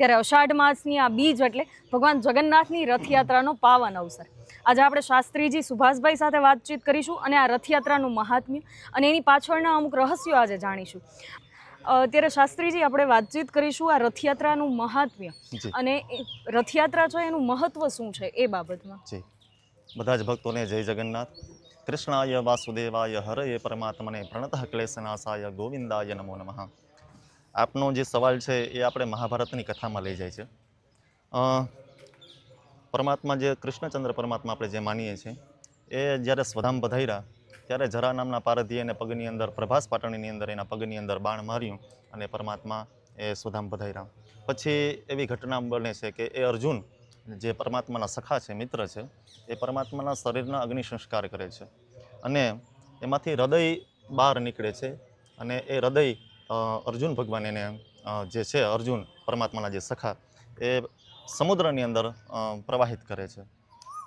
ત્યારે અષાઢ માસની આ બીજ એટલે ભગવાન જગન્નાથની રથયાત્રાનો પાવન અવસર. આજે આપણે શાસ્ત્રીજી સુભાષભાઈ સાથે વાતચીત કરીશું અને આ રથયાત્રાનું મહાત્મ્ય અને એની પાછળના અમુક રહસ્યો આજે જાણીશું. અત્યારે ત્યારે શાસ્ત્રીજી આપણે વાતચીત કરીશું આ રથયાત્રાનું મહાત્મ્ય અને રથયાત્રા છે એનું મહત્વ શું છે એ બાબતમાં? જી. બધા જ ભક્તોને જય જગન્નાથ. કૃષ્ણાય વાસુદેવાય હરયે પરમાત્મને પ્રણત ક્લેશનાશાય ગોવિંદાય નમો નમઃ. આપનો જે સવાલ છે એ આપણે મહાભારતની કથામાં લઈ જાય છે. પરમાત્મા જે કૃષ્ણચંદ્ર પરમાત્મા આપણે જે માનીએ છીએ, એ જ્યારે સ્વધામ પધાર્યા, ત્યારે જરા નામના પારધીએ એને પગની અંદર પ્રભાસ પાટણીની અંદર એના પગની અંદર બાણ માર્યું અને પરમાત્મા એ સ્વધામ પધાર્યા. પછી એવી ઘટના બને છે કે એ અર્જુન જે પરમાત્માના સખા છે, મિત્ર છે, એ પરમાત્માના શરીરના અગ્નિ સંસ્કાર કરે છે. અને એમાંથી હૃદય બહાર નીકળે છે અને એ હૃદય અર્જુન ભગવાન એને જે છે અર્જુન, પરમાત્માના જે સખા, એ સમુદ્રની અંદર પ્રવાહિત કરે છે.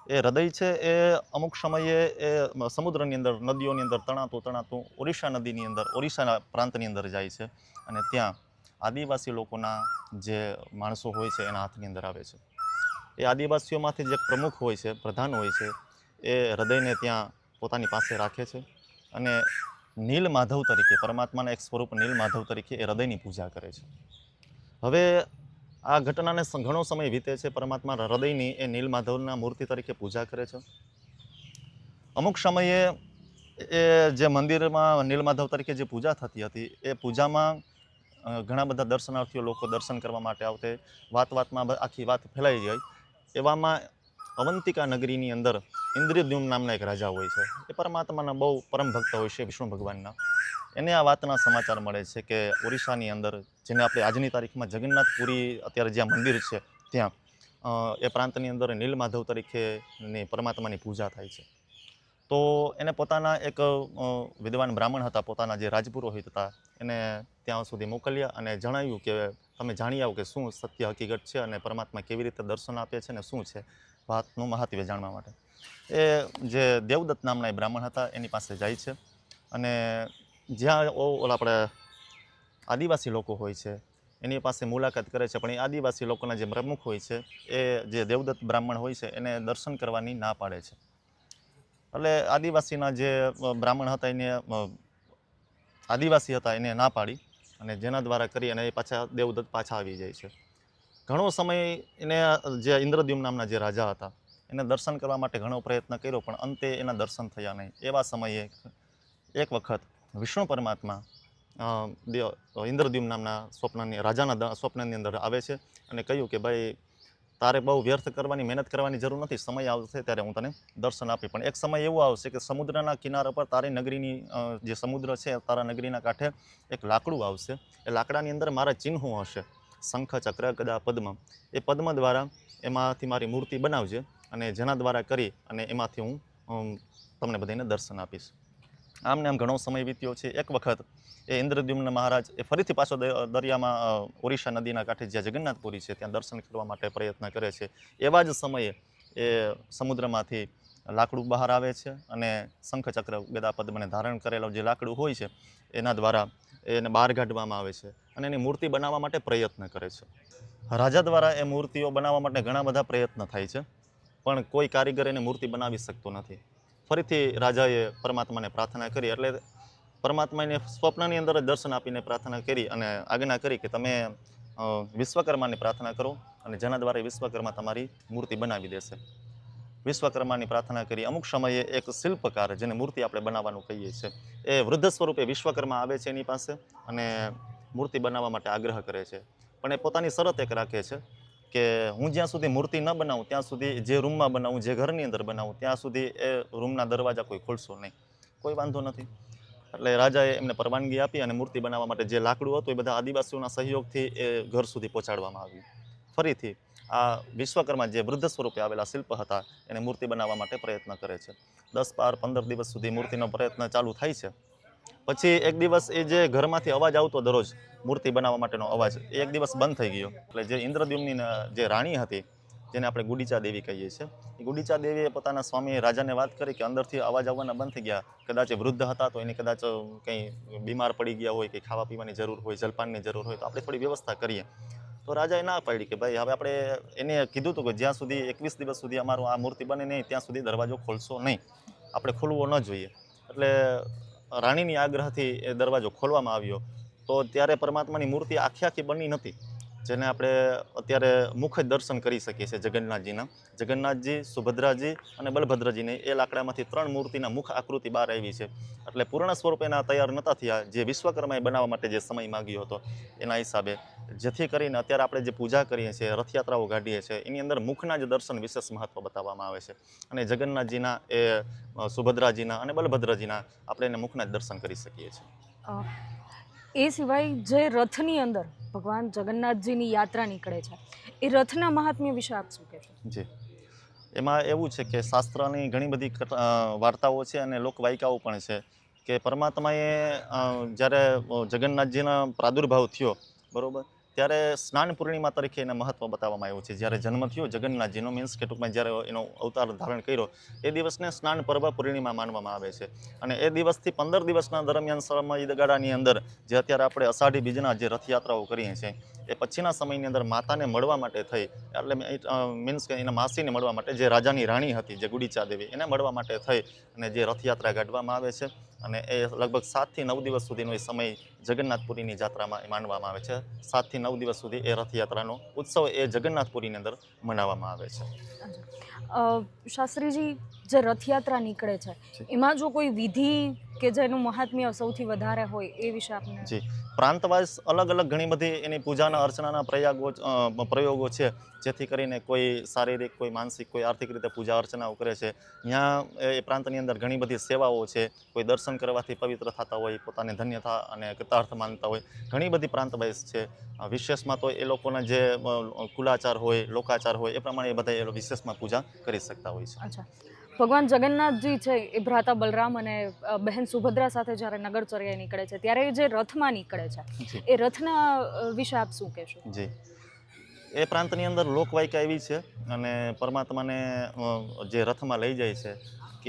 એ હૃદય છે એ અમુક સમયે એ સમુદ્રની અંદર, નદીઓની અંદર તણાતું તણાતું ઓરિસ્સા નદીની અંદર ઓરિસ્સાના પ્રાંતની અંદર જાય છે અને ત્યાં આદિવાસી લોકોના જે માણસો હોય છે એના હાથની અંદર આવે છે. એ આદિવાસીઓમાંથી જે પ્રમુખ હોય છે, પ્રધાન હોય છે, એ હૃદયને ત્યાં પોતાની પાસે રાખે છે અને નીલ માધવ તરીકે, પરમાત્માના એક સ્વરૂપ નીલ માધવ તરીકે એ હૃદયની પૂજા કરે છે. હવે આ ઘટનાને ઘણો સમય વીતે છે, પરમાત્મા હૃદયની એ નીલ માધવના મૂર્તિ તરીકે પૂજા કરે છે. અમુક સમયે એ જે મંદિરમાં નીલમાધવ તરીકે જે પૂજા થતી હતી, એ પૂજામાં ઘણા બધા દર્શનાર્થીઓ લોકો દર્શન કરવા માટે આવતે વાત વાતમાં આખી વાત ફેલાઈ જાય એવામાં અવંતિકા નગરીની અંદર ઇન્દ્રિયદ્યુમ નામના એક રાજા હોય છે. એ પરમાત્માના બહુ પરમ ભક્ત હોય છે વિષ્ણુ ભગવાનના. એને આ વાતના સમાચાર મળે છે કે ઓરિસ્સાની અંદર, જેને આપણે આજની તારીખમાં જગન્નાથપુરી અત્યારે જ્યાં મંદિર છે ત્યાં એ પ્રાંતની અંદર નીલમાધવ તરીકેની પરમાત્માની પૂજા થાય છે. તો એને પોતાના એક વિદ્વાન બ્રાહ્મણ હતા, પોતાના જે રાજપુરોહિત હતા, એને ત્યાં સુધી મોકલ્યા અને જણાવ્યું કે તમે જાણી આવો કે શું સત્ય હકીકત છે અને પરમાત્મા કેવી રીતે દર્શન આપે છે અને શું છે. વાતનું મહાત્મ્ય જાણવા માટે. એ જે દેવદત્ત નામના એ બ્રાહ્મણ હતા, એની પાસે જાય છે. અને જ્યાં ઓલા આપણે આદિવાસી લોકો હોય છે, એની પાસે મુલાકાત કરે છે. પણ એ આદિવાસી લોકોના જે પ્રમુખ હોય છે, એ જે દેવદત્ત બ્રાહ્મણ હોય છે, એને દર્શન કરવાની ના પાડે છે. એટલે આદિવાસીના જે બ્રાહ્મણ હતા, એને આદિવાસી હતા, એને ના પાડી અને જેના દ્વારા કરી અને એ પાછા દેવદત્ત પાછા આવી જાય છે. ઘણો સમય એને જે ઇન્દ્રદ્યુમ નામના જે રાજા હતા, એને દર્શન કરવા માટે ઘણો પ્રયત્ન કર્યો, પણ અંતે એના દર્શન થયા નહીં. એવા સમયે એક વખત વિષ્ણુ પરમાત્મા ઇન્દ્રદ્યુમ નામના સ્વપ્નની, રાજાના સ્વપ્નની અંદર આવે છે અને કહ્યું કે, ભાઈ, તારે બહુ વ્યર્થ કરવાની, મહેનત કરવાની જરૂર નથી, સમય આવશે ત્યારે હું તને દર્શન આપી પણ એક સમય એવો આવશે કે સમુદ્રના કિનારા પર તારી નગરીની જે સમુદ્ર છે, તારા નગરીના કાંઠે એક લાકડું આવશે. એ લાકડાની અંદર મારા ચિહ્નો હશે. શંખ ચક્ર ગદા પદ્મ. એ પદ્મ દ્વારા એમાંથી મારી મૂર્તિ બનાવજે અને જેના દ્વારા કરી અને એમાંથી હું તમને બધાને દર્શન આપીશ. આમને આમ ઘણો સમય વીત્યો છે. એક વખત એ ઇન્દ્રદ્યુમ્ન મહારાજ એ ફરીથી પાછો દરિયામાં ઓરિસ્સા નદીના કાંઠે જ્યાં જગન્નાથપુરી છે, ત્યાં દર્શન કરવા માટે પ્રયત્ન કરે છે. એવા જ સમયે એ સમુદ્રમાંથી લાકડું બહાર આવે છે અને શંખચક્ર ગદા પદ્મને ધારણ કરેલો જે લાકડું હોય છે, એના દ્વારા એને બહાર કાઢવામાં આવે છે અને એની મૂર્તિ બનાવવા માટે પ્રયત્ન કરે છે. રાજા દ્વારા એ મૂર્તિઓ બનાવવા માટે ઘણા બધા પ્રયત્ન થાય છે, પણ કોઈ કારીગર એને મૂર્તિ બનાવી શકતો નથી. ફરીથી રાજાએ પરમાત્માને પ્રાર્થના કરી, એટલે પરમાત્માને સ્વપ્નની અંદર દર્શન આપીને પ્રાર્થના કરી અને આજ્ઞા કરી કે તમે વિશ્વકર્માની પ્રાર્થના કરો અને જેના દ્વારા વિશ્વકર્મા તમારી મૂર્તિ બનાવી દેશે. વિશ્વકર્માની પ્રાર્થના કરી. અમુક સમયે એક શિલ્પકાર જેને મૂર્તિ આપણે બનાવવાનું કહીએ છીએ, એ વૃદ્ધ સ્વરૂપે વિશ્વકર્મા આવે છે એની પાસે અને મૂર્તિ બનાવવા માટે આગ્રહ કરે છે. પણ એ પોતાની શરત એક રાખે છે કે હું જ્યાં સુધી મૂર્તિ ન બનાવું, ત્યાં સુધી જે રૂમમાં બનાવું, જે ઘરની અંદર બનાવું, ત્યાં સુધી એ રૂમના દરવાજા કોઈ ખોલશો નહીં. કોઈ વાંધો નથી. એટલે રાજાએ એમને પરવાનગી આપી અને મૂર્તિ બનાવવા માટે જે લાકડું હતું એ બધા આદિવાસીઓના સહયોગથી એ ઘર સુધી પહોંચાડવામાં આવ્યું. ફરીથી આ વિશ્વકર્મા જે વૃદ્ધ સ્વરૂપે આવેલા શિલ્પ હતા, એને મૂર્તિ બનાવવા માટે પ્રયત્ન કરે છે. દસ, બાર, પંદર દિવસ સુધી મૂર્તિનો પ્રયત્ન ચાલુ થાય છે. પછી એક દિવસ એ જે ઘરમાંથી અવાજ આવતો દરરોજ મૂર્તિ બનાવવા માટેનો અવાજ એક દિવસ બંધ થઈ ગયો. એટલે જે ઇન્દ્રદ્યુમની જે રાણી હતી, જેને આપણે ગુડીચા દેવી કહીએ છીએ ગુડીચા દેવીએ પોતાના સ્વામી રાજાને વાત કરી કે અંદરથી અવાજ આવવાના બંધ થઈ ગયા. કદાચ વૃદ્ધ હતા તો એની કદાચ કંઈ બીમાર પડી ગયા હોય કે ખાવા પીવાની જરૂર હોય, જલપાનની જરૂર હોય તો આપણે થોડી વ્યવસ્થા કરીએ. તો રાજાએ ના પાડી કે ભાઈ, હવે આપણે એને કીધું હતું કે જ્યાં સુધી એકવીસ દિવસ સુધી અમારું આ મૂર્તિ બને નહીં, ત્યાં સુધી દરવાજો ખોલશો નહીં. આપણે ખોલવો ન જોઈએ. એટલે રાણીની આગ્રહથી એ દરવાજો ખોલવામાં આવ્યો. તો ત્યારે પરમાત્માની મૂર્તિ આખી આખી બની નથી જેને આપણે અત્યારે મુખ જ દર્શન કરી શકીએ છીએ જગન્નાથજીના. જગન્નાથજી, સુભદ્રાજી અને બલભદ્રજીની એ લાકડામાંથી ત્રણ મૂર્તિના મુખ આકૃતિ બહાર આવી છે. એટલે પૂર્ણ સ્વરૂપે એના તૈયાર નહોતા થયા. જે વિશ્વકર્માએ બનાવવા માટે જે સમય માગ્યો હતો, એના હિસાબે જેથી કરીને અત્યારે આપણે જે પૂજા કરીએ છીએ રથયાત્રાઓ કાઢીએ છીએ એની અંદર મુખના જ દર્શન વિશેષ મહત્વ બતાવવામાં આવે છે. અને જગન્નાથજીના એ સુભદ્રાજીના અને બલભદ્રજીના આપણે એને મુખના જ દર્શન કરી શકીએ છીએ. એ સિવાય જે રથની અંદર ભગવાન જગન્નાથજીની યાત્રા નીકળે છે એ રથના મહાત્મ્ય વિશે આપ શું કહેશો? જી. એમાં એવું છે કે શાસ્ત્રની ઘણી બધી વાર્તાઓ છે અને લોકવાયકાઓ પણ છે કે પરમાત્માએ જ્યારે જગન્નાથજીના પ્રાદુર્ભાવ થયો બરોબર ત્યારે સ્નાન પૂર્ણિમા તરીકે એને મહત્વ બતાવવામાં આવ્યું છે. જ્યારે જન્મ થયો જગન્નાથજીનો મીન્સ કે ટૂંકમાં જ્યારે એનો અવતાર ધારણ કર્યો, એ દિવસને સ્નાન પર્વ પૂર્ણિમા માનવામાં આવે છે. અને એ દિવસથી પંદર દિવસના દરમિયાન સમયગાળાની અંદર જે અત્યારે આપણે અષાઢી બીજના જે રથયાત્રાઓ કરીએ છીએ, એ પછીના સમયની અંદર માતાને મળવા માટે થઈ, એટલે મીન્સ કે એના માસીને મળવા માટે જે રાજાની રાણી હતી જે ગુડીચા દેવી, એને મળવા માટે થઈ અને જે રથયાત્રા કાઢવામાં આવે છે. અને એ લગભગ સાતથી નવ દિવસ સુધીનો એ સમય જગન્નાથપુરીની જાત્રામાં એ માનવામાં આવે છે. સાતથી નવ દિવસ સુધી એ રથયાત્રાનો ઉત્સવ એ જગન્નાથપુરીની અંદર મનાવવામાં આવે છે. શાસ્ત્રીજી જે રથયાત્રા નીકળે છે એમાં જો કોઈ વિધિ કે જેનું મહાત્મ્ય સૌથી વધારે હોય એ વિશે આપણે જી. પ્રાંતવાઇઝ અલગ અલગ ઘણી બધી એની પૂજાના અર્ચનાના પ્રયાગો પ્રયોગો છે જેથી કરીને કોઈ શારીરિક કોઈ માનસિક કોઈ આર્થિક રીતે પૂજા અર્ચનાઓ કરે છે. ત્યાં એ પ્રાંતની અંદર ઘણી બધી સેવાઓ છે. કોઈ દર્શન કરવાથી પવિત્ર થતા હોય પોતાને ધન્યતા અને કૃતાર્થ માનતા હોય. ઘણી બધી પ્રાંતવાઇઝ છે. વિશેષમાં તો એ લોકોના જે કુલાચાર હોય લોકાચાર હોય એ પ્રમાણે એ બધા એ વિશેષમાં પૂજા કરી શકતા હોય છે. અચ્છા. ભગવાન જગન્નાથજી છે એ ભ્રાતા બલરામ અને બહેન સુભદ્રા સાથે જ્યારે નગરચર્યા નીકળે છે ત્યારે જે રથમાં નીકળે છે એ રથના વિશે આપ શું કહેશો? જી. એ પ્રાંતની અંદર લોકવાયકા એવી છે અને પરમાત્માને જે રથમાં લઈ જાય છે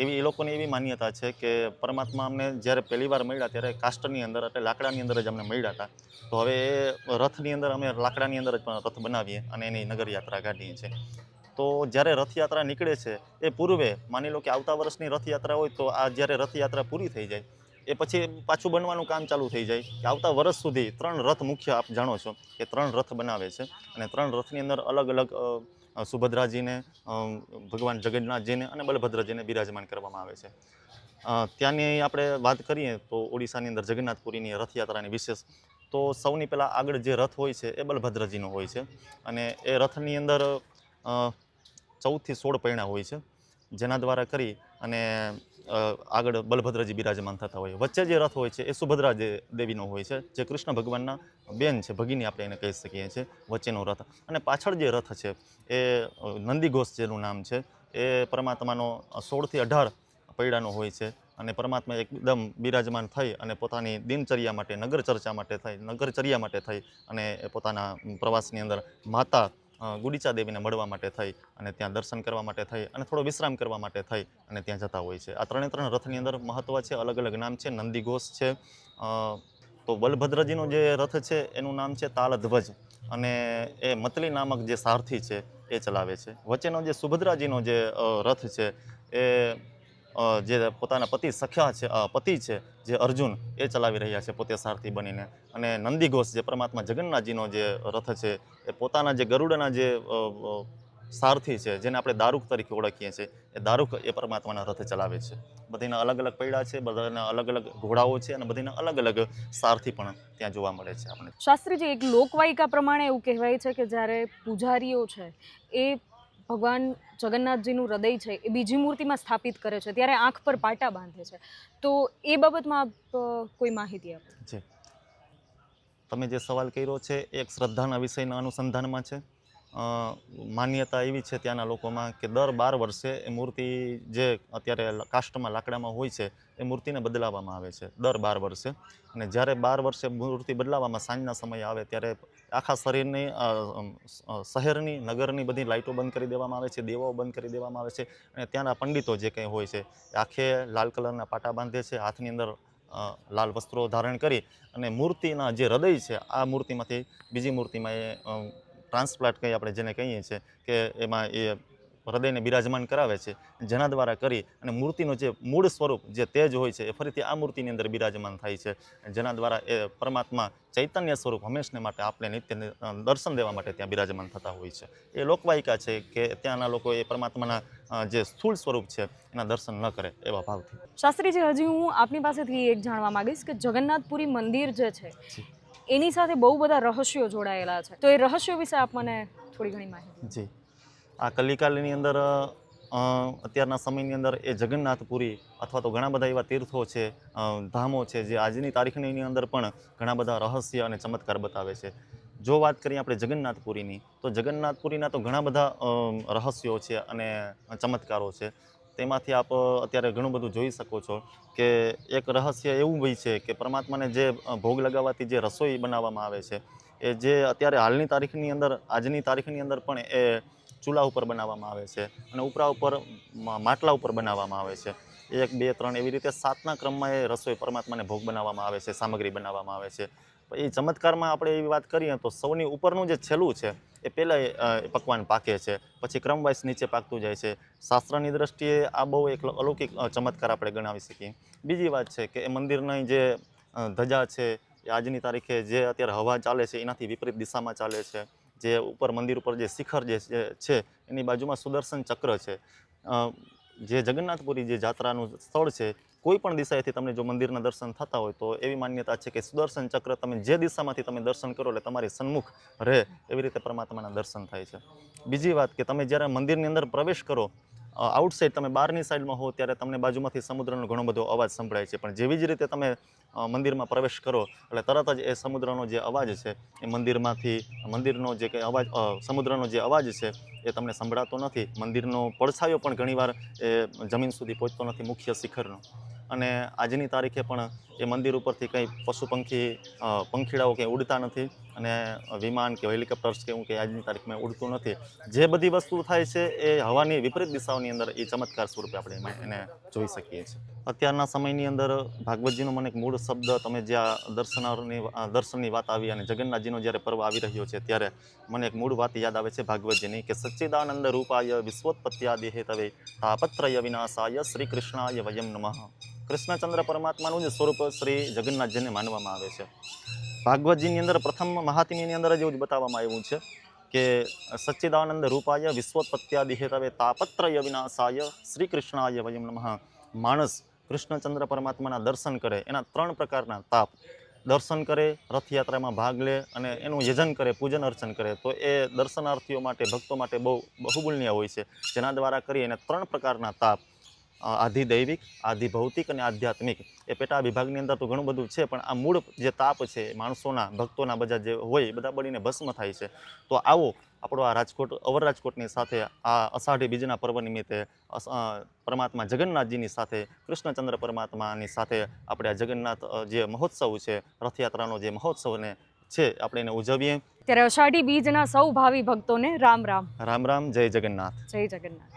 એવી એ લોકોની એવી માન્યતા છે કે પરમાત્મા અમને જ્યારે પહેલી વાર મળ્યા ત્યારે કાસ્ટની અંદર એટલે લાકડાની અંદર જ અમને મળ્યા હતા. તો હવે એ રથની અંદર અમે લાકડાની અંદર જ પણ રથ બનાવીએ અને એની નગરયાત્રા કાઢીએ છીએ. તો જ્યારે રથયાત્રા નીકળે છે, એ પૂર્વે માની લો કે આવતા વર્ષની રથયાત્રા હોય તો આ જ્યારે રથયાત્રા પૂરી થઈ જાય, એ પછી પાછું બનવાનું કામ ચાલુ થઈ જાય. કે આવતા વર્ષ સુધી ત્રણ રથ મુખ્ય આપ જાણો છો કે ત્રણ રથ બનાવે છે અને ત્રણ રથની અંદર અલગ અલગ સુભદ્રાજીને ભગવાન જગન્નાથજીને અને બલભદ્રજીને બિરાજમાન કરવામાં આવે છે. ત્યાંની આપણે વાત કરીએ તો ઓડિશાની અંદર જગન્નાથપુરીની રથયાત્રાની વિશેષ, તો સૌની પહેલાં આગળ જે રથ હોય છે એ બલભદ્રજીનો હોય છે અને એ રથની અંદર ચૌદથી સોળ પૈણા હોય છે, જેના દ્વારા કરી અને આગળ બલભદ્રજી બિરાજમાન થતા હોય. વચ્ચે જે રથ હોય છે, એ સુભદ્રા દેવીનો હોય છે, જે કૃષ્ણ ભગવાનના બેન છે, ભગીની આપણે એને કહી શકીએ છીએ, વચ્ચેનો રથ. અને પાછળ જે રથ છે, એ નંદીઘોષ જેનું નામ છે, એ પરમાત્માનો સોળથી અઢાર પૈડાનો હોય છે અને પરમાત્મા એકદમ બિરાજમાન થઈ અને પોતાની દિનચર્યા માટે નગર ચર્ચા માટે થઈ, નગરચર્યા માટે થઈ અને પોતાના પ્રવાસની અંદર માતા ગુડીચા દેવીને મળવા માટે થઈ અને ત્યાં દર્શન કરવા માટે થઈ અને થોડો વિશ્રામ કરવા માટે થઈ અને ત્યાં જતા હોય છે. આ ત્રણે ત્રણ રથની અંદર મહત્ત્વ છે, અલગ અલગ નામ છે. નંદીઘોષ છે. તો બલભદ્રજીનો જે રથ છે એનું નામ છે તાલધ્વજ અને એ મતલી નામક જે સારથી છે એ ચલાવે છે. વચ્ચેનો જે સુભદ્રાજીનો જે રથ છે એ જે પોતાના પતિ સખ્યા છે પતિ છે, જે અર્જુન, એ ચલાવી રહ્યા છે પોતે સારથી બનીને. અને નંદીઘોષ જે પરમાત્મા જગન્નાથજીનો જે રથ છે, એ પોતાના જે ગરુડના જે સારથી છે, જેને આપણે દારૂક તરીકે ઓળખીએ છીએ, એ દારૂક એ પરમાત્માના રથ ચલાવે છે. બધીના અલગ અલગ પૈડા છે, બધાના અલગ અલગ ઘોડાઓ છે અને બધીના અલગ અલગ સારથી પણ ત્યાં જોવા મળે છે આપણે શાસ્ત્રીજી, એક લોકવાયિકા પ્રમાણે એવું કહેવાય છે કે જ્યારે પૂજારીઓ છે, એ ભગવાન જગન્નાથજીનું હૃદય છે, એ બીજી મૂર્તિમાં સ્થાપિત કરે છે, ત્યારે આંખ પર પાટા બાંધે છે. તો એ બાબતમાં આપ કોઈ માહિતી આપો? જી. તમે જે સવાલ કર્યો છે એક શ્રદ્ધાના વિષયના અનુસંધાનમાં છે. માન્યતા એવી છે ત્યાંના લોકોમાં કે દર બાર વર્ષે એ મૂર્તિ જે અત્યારે કાષ્ટમાં લાકડામાં હોય છે, એ મૂર્તિને બદલાવવામાં આવે છે દર બાર વર્ષે. અને જ્યારે બાર વર્ષે મૂર્તિ બદલાવવામાં સાંજના સમયે આવે ત્યારે આખા શરીરની શહેરની, નગરની બધી લાઇટો બંધ કરી દેવામાં આવે છે, દેવાઓ બંધ કરી દેવામાં આવે છે અને ત્યાંના પંડિતો જે કંઈ હોય છે આખે લાલ કલરના પાટા બાંધે છે, હાથની અંદર લાલ વસ્ત્રો ધારણ કરી અને મૂર્તિના જે હૃદય છે, આ મૂર્તિમાંથી બીજી મૂર્તિમાં એ ટ્રાન્સપ્લાન્ટ કંઈ આપણે જેને કહીએ છીએ કે એમાં એ હૃદયને બિરાજમાન કરાવે છે જેના દ્વારા કરી અને મૂર્તિનું જે મૂળ સ્વરૂપ જે તેજ હોય છે એ ફરીથી આ મૂર્તિની અંદર બિરાજમાન થાય છે. જેના દ્વારા એ પરમાત્મા ચૈતન્ય સ્વરૂપ હંમેશને માટે આપણે નિત્ય દર્શન દેવા માટે ત્યાં બિરાજમાન થતા હોય છે. એ લોકવાયિકા છે કે ત્યાંના લોકો એ પરમાત્માના જે સ્થૂળ સ્વરૂપ છે એના દર્શન ન કરે એવા ભાવથી. શાસ્ત્રીજી હજી હું આપની પાસેથી એક જાણવા માંગીશ કે જગન્નાથપુરી મંદિર જે છે. એની સાથે બહુ બધા રહસ્યો જોડાયેલા છે. તો એ રહસ્યો વિશે આપ મને થોડી ઘણી માહિતી જી. આ કલિકાલની અંદર અત્યારના સમયની અંદર એ જગન્નાથપુરી અથવા તો ઘણા બધા એવા તીર્થો છે ધામો છે જે આજની તારીખની અંદર પણ ઘણા બધા રહસ્ય અને ચમત્કાર બતાવે છે. જો વાત કરીએ આપણે જગન્નાથપુરીની, તો જગન્નાથપુરીના તો ઘણા બધા રહસ્યો છે અને ચમત્કારો છે. તેમાંથી આપ અત્યારે ઘણું બધું જોઈ શકો છો કે એક રહસ્ય એવું હોય છે કે પરમાત્માને જે ભોગ લગાવવાથી જે રસોઈ બનાવવામાં આવે છે, એ જે અત્યારે હાલની તારીખની અંદર, આજની તારીખની અંદર પણ એ ચૂલા ઉપર બનાવવામાં આવે છે અને ઉપરા ઉપર માટલા ઉપર બનાવવામાં આવે છે. એક, બે, ત્રણ એવી રીતે સાતના ક્રમમાં એ રસોઈ પરમાત્માને ભોગ બનાવવામાં આવે છે, સામગ્રી બનાવવામાં આવે છે. એ ચમત્કારમાં આપણે એવી વાત કરીએ તો સૌની ઉપરનું જે છેલ્લું છે, એ પહેલાં પકવાન પાકે છે. પછી ક્રમવાઇઝ નીચે પાકતું જાય છે. શાસ્ત્રની દ્રષ્ટિએ આ બહુ એક અલૌકિક ચમત્કાર આપણે ગણાવી શકીએ. બીજી વાત છે કે એ મંદિરની જે ધજા છે, એ આજની તારીખે જે અત્યારે હવા ચાલે છે, એનાથી વિપરીત દિશામાં ચાલે છે. જે ઉપર મંદિર ઉપર જે શિખર જે છે- એની બાજુમાં સુદર્શન ચક્ર છે. જે જગન્નાથપુરી જે જાત્રાનું સ્થળ છે, કોઈ પણ દિશાએથી તમને જો મંદિરના દર્શન થતા હોય તો એવી માન્યતા છે કે સુદર્શન ચક્ર તમે જે દિશામાંથી તમે દર્શન કરો એટલે તમારી સન્મુખ રહે એવી રીતે પરમાત્માના દર્શન થાય છે. બીજી વાત કે તમે જ્યારે મંદિરની અંદર પ્રવેશ કરો આઉટસાઇડ તમે બહારની સાઈડમાં હો ત્યારે તમને બાજુમાંથી સમુદ્રનો ઘણો બધો અવાજ સંભળાય છે. પણ જેવી જ રીતે તમે મંદિરમાં પ્રવેશ કરો એટલે તરત જ એ સમુદ્રનો જે અવાજ છે, એ મંદિરમાંથી, મંદિરનો જે કંઈ અવાજ સમુદ્રનો જે અવાજ છે એ તમને સંભળાતો નથી. મંદિરનો પડછાયો પણ ઘણીવાર એ જમીન સુધી પહોંચતો નથી મુખ્ય શિખરનો. અને આજની તારીખે પણ એ મંદિર ઉપરથી કંઈ પશુ પંખી પંખીડાઓ કંઈ ઉડતા નથી. અને વિમાન કે હેલિકોપ્ટર્સ કે હું કે આજની તારીખમાં ઉડતું નથી. જે બધી વસ્તુ થાય છે એ હવાની વિપરીત દિશાઓની અંદર એ ચમત્કાર સ્વરૂપે આપણે એમાં એને જોઈ શકીએ છીએ. અત્યારના સમયની અંદર ભાગવતજીનો મને એક મૂળ શબ્દ, તમે જ્યાં દર્શનારની દર્શનની વાત આવી અને જગન્નાથજીનો જ્યારે પર્વ આવી રહ્યો છે ત્યારે મને એક મૂળ વાત યાદ આવે છે ભાગવતજીની કે સચ્ચિદાનંદ રૂપાય વિશ્વોત્પત્યાદિ હેતવે તાપત્રય વિનાશાય શ્રી કૃષ્ણાય વયમ નમઃ. કૃષ્ણચંદ્ર પરમાત્માનું જ સ્વરૂપ શ્રી જગન્નાથજીને માનવામાં આવે છે. ભાગવતજીની અંદર પ્રથમ મહાત્મ્યની અંદર જ એવું જ બતાવવામાં આવ્યું છે કે સચ્ચિદાનંદ રૂપાય વિશ્વોત્પત્યાદિ હેતવે તાપત્રય વિનાશાય શ્રી કૃષ્ણાય વયમ નમઃ. માણસ કૃષ્ણચંદ્ર પરમાત્માના દર્શન કરે, એના ત્રણ પ્રકારના તાપ. દર્શન કરે, રથયાત્રામાં ભાગ લે અને એનું યજન કરે, પૂજન અર્ચન કરે. તો એ દર્શનાર્થીઓ માટે, ભક્તો માટે બહુ બહુમૂલ્ય હોય છે. જેના દ્વારા કરી એને ત્રણ પ્રકારના તાપ. આધિદૈવિક આધિભૌતિક અને આધ્યાત્મિક. એ પેટા વિભાગની અંદર તો ઘણું બધું છે પણ આ મૂળ જે તાપ છે માણસોના ભક્તોના બધા જે હોય એ બધા બળીને ભસ્મ થાય છે. તો આવો આપણો આ રાજકોટ અવર રાજકોટની સાથે આ અષાઢી બીજના પર્વ નિમિત્તે પરમાત્મા જગન્નાથજીની સાથે કૃષ્ણચંદ્ર પરમાત્માની સાથે આપણે આ જગન્નાથ જે મહોત્સવ છે રથયાત્રાનો જે મહોત્સવને છે આપણે એને ઉજવીએ. ત્યારે અષાઢી બીજના સૌ ભાવિ ભક્તોને રામ રામ. રામ રામ જય જગન્નાથ. જય જગન્નાથ.